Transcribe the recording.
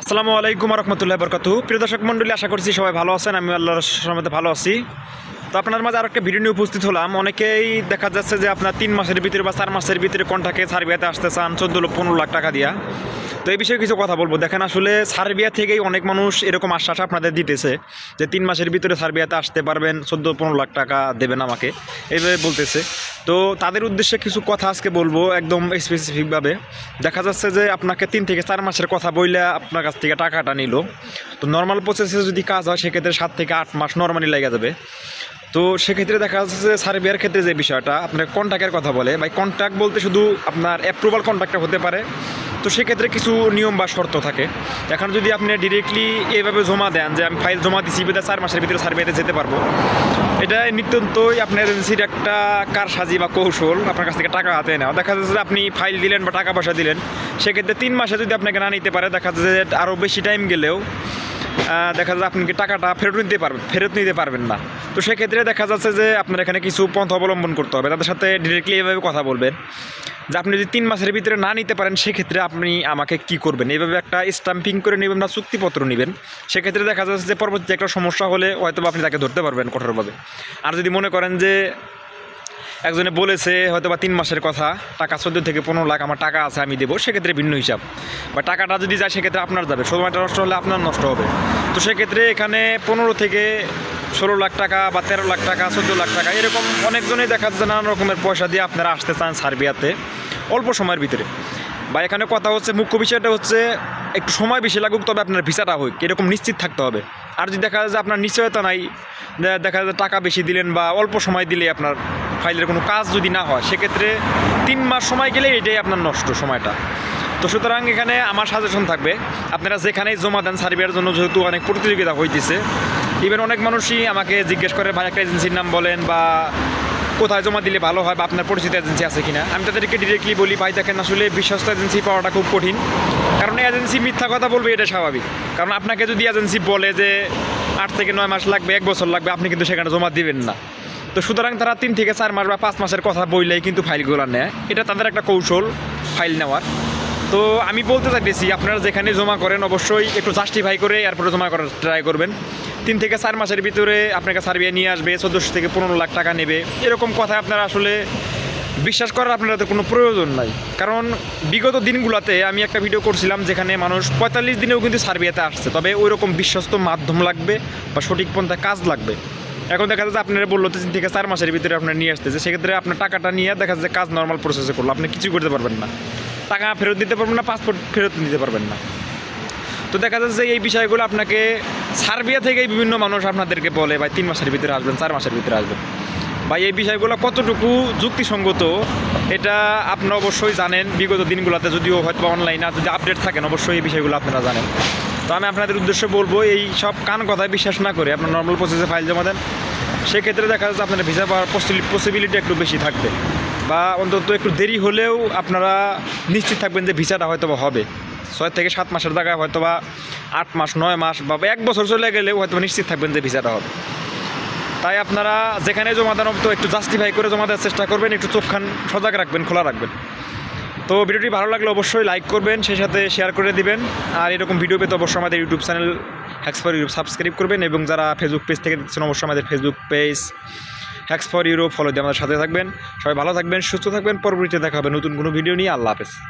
আসসালামু আলাইকুম রহমতুল্লাহ বরকাতু। প্রিয় দর্শক মন্ডলী আশা করছি সবাই ভালো আছেন, আমি আল্লাহর রহমতে ভালো আছি। তো আপনার মাঝে আর একটা ভিডিও নিয়ে উপস্থিত হলাম। অনেকেই দেখা যাচ্ছে যে আপনার তিন মাসের ভিতরে বা চার মাসের ভিতরে কন্টাকে সার্ভিয়াতে আসতে চান, চোদ্দ লক্ষ, পনেরো লাখ টাকা দিয়া। তো এই বিষয়ে কিছু কথা বলব। দেখেন আসলে সার্বিয়া থেকেই অনেক মানুষ এরকম আশ্বাস আপনাদের দিতেছে যে তিন মাসের ভিতরে সার্বিয়াতে আসতে পারবেন, চোদ্দ পনেরো লাখ টাকা দেবেন আমাকে। এইভাবে বলতেছে। তো তাদের উদ্দেশ্যে কিছু কথা আজকে বলব একদম স্পেসিফিকভাবে দেখা যাচ্ছে যে আপনাকে তিন থেকে চার মাসের কথা বইলে আপনার কাছ থেকে টাকাটা নিল। তো নর্মাল প্রসেসে যদি কাজ হয়, সেক্ষেত্রে সাত থেকে আট মাস নর্মালি লেগে যাবে। তো সেক্ষেত্রে দেখা যাচ্ছে যে সার্বিয়ার ক্ষেত্রে যে বিষয়টা আপনার কন্ট্যাক্টের কথা বলে। ভাই কন্ট্যাক্ট বলতে শুধু আপনার অ্যাপ্রুভাল কন্ট্যাক্টটা হতে পারে। তো সেক্ষেত্রে কিছু নিয়ম বা শর্ত থাকে। এখন যদি আপনি ডিরেক্টলি এইভাবে জমা দেন যে আমি ফাইল জমা দিচ্ছি বেদা চার মাসের ভিতরে সার্ভেতে যেতে পারব। এটা নিত্যন্তই আপনার এজেন্সির একটা কারসাজি বা কৌশল আপনার কাছ থেকে টাকা হাতে নেওয়া। দেখা যাচ্ছে যে আপনি ফাইল দিলেন বা টাকা পয়সা দিলেন, সেক্ষেত্রে তিন মাসে যদি আপনাকে না নিতে পারে, দেখা যাচ্ছে আরও বেশি টাইম গেলেও দেখা যাচ্ছে আপনি টাকাটা ফেরত নিতে পারবেন, ফেরত নিতে পারবেন না। তো সেক্ষেত্রে দেখা যাচ্ছে যে আপনার এখানে কিছু পন্থ অবলম্বন করতে হবে। তাদের সাথে ডিরেক্টলি এভাবে কথা বলবেন। যে আপনি যদি তিন মাসের ভিতরে না নিতে পারেন, সেক্ষেত্রে আপনি আমাকে কি করবেন? এইভাবে একটা স্টাম্পিং করে নেবেন না চুক্তিপত্র নেবেন। সেক্ষেত্রে দেখা যাচ্ছে যে পরবর্তী একটা সমস্যা হলে হয়তো আপনি তাকে ধরতে পারবেন কঠোরভাবে। আর যদি মনে করেন যে একজনে বলেছে হয়তো বা তিন মাসের কথা, টাকা চোদ্দ থেকে পনেরো লাখ আমার টাকা আছে, আমি দেবো, সেক্ষেত্রে ভিন্ন হিসাব। বা টাকাটা যদি যায়, সেক্ষেত্রে আপনার যাবে সময়টা নষ্ট হলে আপনার নষ্ট হবে। তো সেক্ষেত্রে এখানে পনেরো থেকে ষোলো লাখ টাকা বা তেরো লাখ টাকা, চোদ্দ লাখ টাকা, এরকম অনেকজনেই দেখা যাচ্ছে নানান রকমের পয়সা দিয়ে আপনারা আসতে চান সার্বিয়াতে, অল্প সময়ের ভিতরে। বা এখানে কথা হচ্ছে, মুখ্য বিষয়টা হচ্ছে একটু সময় বেশি লাগুক, তবে আপনার ভিসাটা হোক, এরকম নিশ্চিত থাকতে হবে। আর যদি দেখা যায় যে আপনার নিশ্চয়তা নাই দেখা যায় টাকা বেশি দিলেন বা অল্প সময় দিলে আপনার ফাইলের কোনো কাজ যদি না হয়, সেক্ষেত্রে তিন মাস সময় গেলে এটাই আপনার নষ্ট সময়টা। তো সুতরাং এখানে আমার সাজেশন থাকবে, আপনারা যেখানেই জমা দেন সার্ভিয়ার জন্য, যেহেতু অনেক প্রতিযোগিতা হইতেছে ইভেন অনেক মানুষই আমাকে জিজ্ঞেস করে, ভাই, একটা এজেন্সির নাম বলেন বা কোথায় জমা দিলে ভালো হয় বা আপনার পরিচিত এজেন্সি আছে কিনা? আমি তাদেরকে ডিরেক্টলি বলি, ভাই দেখেন আসলে বিশ্বস্ত এজেন্সি পাওয়াটা খুব কঠিন। কারণ এজেন্সি মিথ্যা কথা বলবে, এটা স্বাভাবিক। কারণ আপনাকে যদি এজেন্সি বলে যে আট থেকে নয় মাস লাগবে, এক বছর লাগবে, আপনি কিন্তু সেখানে জমা দিবেন না। তো সুতরাং তারা তিন থেকে চার মাস বা পাঁচ মাসের কথা বললেই কিন্তু ফাইলগুলো নেয়। এটা তাদের একটা কৌশল, ফাইল নেওয়ার। তো আমি বলতে চাইতেছি, আপনারা যেখানে জমা করেন, অবশ্যই একটু জাস্টিফাই করে এরপরে জমা করার ট্রাই করবেন। তিন থেকে চার মাসের ভিতরে আপনাকে সার্বিয়া নিয়ে আসবে, চোদ্দোশো থেকে পনেরো লাখ টাকা নেবে। এরকম কথা আপনারা আসলে বিশ্বাস করার আপনার তো কোনো প্রয়োজন নাই। কারণ বিগত দিনগুলোতে আমি একটা ভিডিও করছিলাম যেখানে মানুষ পঁয়তাল্লিশ দিনেও কিন্তু সার্বিয়াতে আসছে, তবে ওই রকম বিশ্বস্ত মাধ্যম লাগবে বা সঠিক পন্থা কাজ লাগবে। এখন দেখা যাচ্ছে আপনারা বলল তিন থেকে চার মাসের ভিতরে আপনার নিয়ে আসতেছে, সেক্ষেত্রে আপনার টাকাটা নিয়ে দেখা যাচ্ছে কাজ নর্মাল প্রসেসে করল, আপনি কিছু করতে পারবেন না। টাকা ফেরত দিতে পারবেন না পাসপোর্ট ফেরত নিতে পারবেন না। তো দেখা যাচ্ছে যে এই বিষয়গুলো আপনাকে সার্বিয়া থেকেই বিভিন্ন মানুষ আপনাদেরকে বলে, ভাই, তিন মাসের ভিতরে আসবেন, চার মাসের ভিতরে আসবেন। ভাই, এই বিষয়গুলো কতটুকু যুক্তিসঙ্গত, এটা আপনারা অবশ্যই জানেন। বিগত দিনগুলোতে যদিও হয়তো অনলাইনে যদি আপডেট থাকেন, অবশ্যই এই বিষয়গুলো আপনারা জানেন। তো আমি আপনাদের উদ্দেশ্যে বলব, এই সব কান কথায় বিশ্বাস না করে আপনার নর্মাল প্রসেসে ফাইল জমা দেন। সেক্ষেত্রে দেখা যাচ্ছে আপনার ভিসা পাওয়ার পসিবিলিটি একটু বেশি থাকবে। বা অন্তত একটু দেরি হলেও আপনারা নিশ্চিত থাকবেন যে ভিসাটা হয়তো হবে। ছয় থেকে সাত মাসের জায়গায় হয়তো বা আট মাস, নয় মাস বা এক বছর চলে গেলেও হয়তো নিশ্চিত থাকবেন যে ভিসাটা হবে। তাই আপনারা যেখানে জমা দেন তো একটু জাস্টিফাই করে জমা দেওয়ার চেষ্টা করবেন, একটু চোখখান সজাগ রাখবেন, খোলা রাখবেন। তো ভিডিওটি ভালো লাগলে অবশ্যই লাইক করবেন, সেই সাথে শেয়ার করে দিবেন। আর এরকম ভিডিও পেতে অবশ্যই আমাদের YouTube channel hacks for Europe subscribe করবেন এবং যারা ফেসবুক পেজ থেকে দেখছেন, অবশ্যই আমাদের Facebook page hacks for Europe follow দিয়ে আমাদের সাথে থাকবেন। সবাই ভালো থাকবেন, সুস্থ থাকবেন। পরবর্তীতে দেখা হবে নতুন কোনো ভিডিও নিয়ে। আল্লাহ হাফেজ।